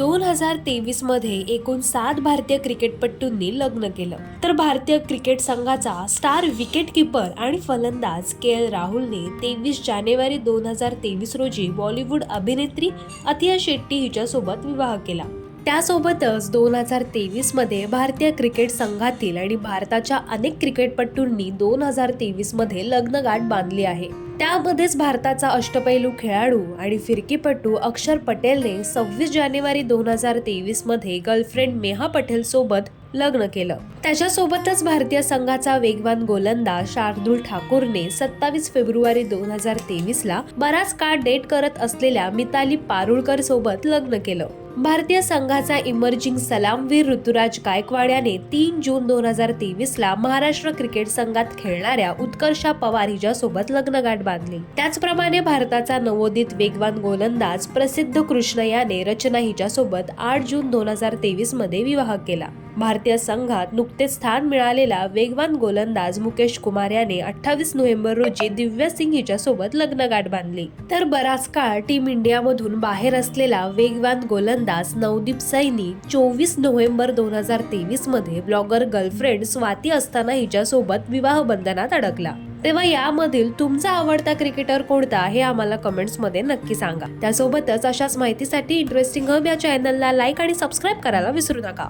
दोन हजार तेवीसमध्ये एकूण सात भारतीय क्रिकेटपटूंनी लग्न केलं. तर भारतीय क्रिकेट संघाचा स्टार विकेट किपर आणि फलंदाज के एल राहुलने तेवीस जानेवारी दोन हजार तेवीस रोजी बॉलिवूड अभिनेत्री अथिया शेट्टी हिच्यासोबत विवाह केला. त्यासोबतच दोन हजार तेवीसमध्ये भारतीय क्रिकेट संघातील आणि भारताच्या अनेक क्रिकेटपटूंनी दोन हजार तेवीसमध्ये लग्नगाठ बांधली आहे. त्यामध्येच भारताचा अष्टपैलू खेळाडू आणि फिरकीपटू अक्षर पटेलने सव्वीस जानेवारी दोन हजार तेवीसमध्ये गर्लफ्रेंड मेहा पटेलसोबत लग्न केलं. त्याच्यासोबतच भारतीय संघाचा वेगवान गोलंदाज शार्दूल ठाकूरने सत्तावीस फेब्रुवारी दोन हजार तेवीसला बराच काळ डेट करत असलेल्या मिताली पारुळकर सोबत लग्न केलं. भारतीय संघाचा इमर्जिंग सलामवीर ऋतुराज गायकवाड याने तीन जून दोन हजार तेवीसला महाराष्ट्र क्रिकेट संघात खेळणाऱ्या उत्कर्षा पवार हिच्यासोबत लग्नगाठ बांधली. त्याचप्रमाणे भारताचा नवोदित वेगवान गोलंदाज प्रसिद्ध कृष्ण याने रचना हिच्यासोबत आठ जून दोन हजार तेवीसमध्ये विवाह केला. भारतीय संघात नुकतेच स्थान मिळालेला वेगवान गोलंदाज मुकेश कुमार याने अठ्ठावीस नोव्हेंबर रोजी दिव्या सिंग हिच्यासोबत लग्नगाठ बांधली. तर बराच काळ टीम इंडियामधून बाहेर असलेला वेगवान गोलंदाज नवदीप सैनी चोवीस नोव्हेंबर दोन हजार तेवीसमध्ये ब्लॉगर गर्लफ्रेंड स्वाती असताना हिच्यासोबत विवाह बंधनात अडकला. तेव्हा यामधील तुमचा आवडता क्रिकेटर कोणता हे आम्हाला कमेंट्समध्ये नक्की सांगा. त्यासोबतच अशाच माहितीसाठी इंटरेस्टिंग हब या चॅनलला लाईक आणि सबस्क्राईब करायला विसरू नका.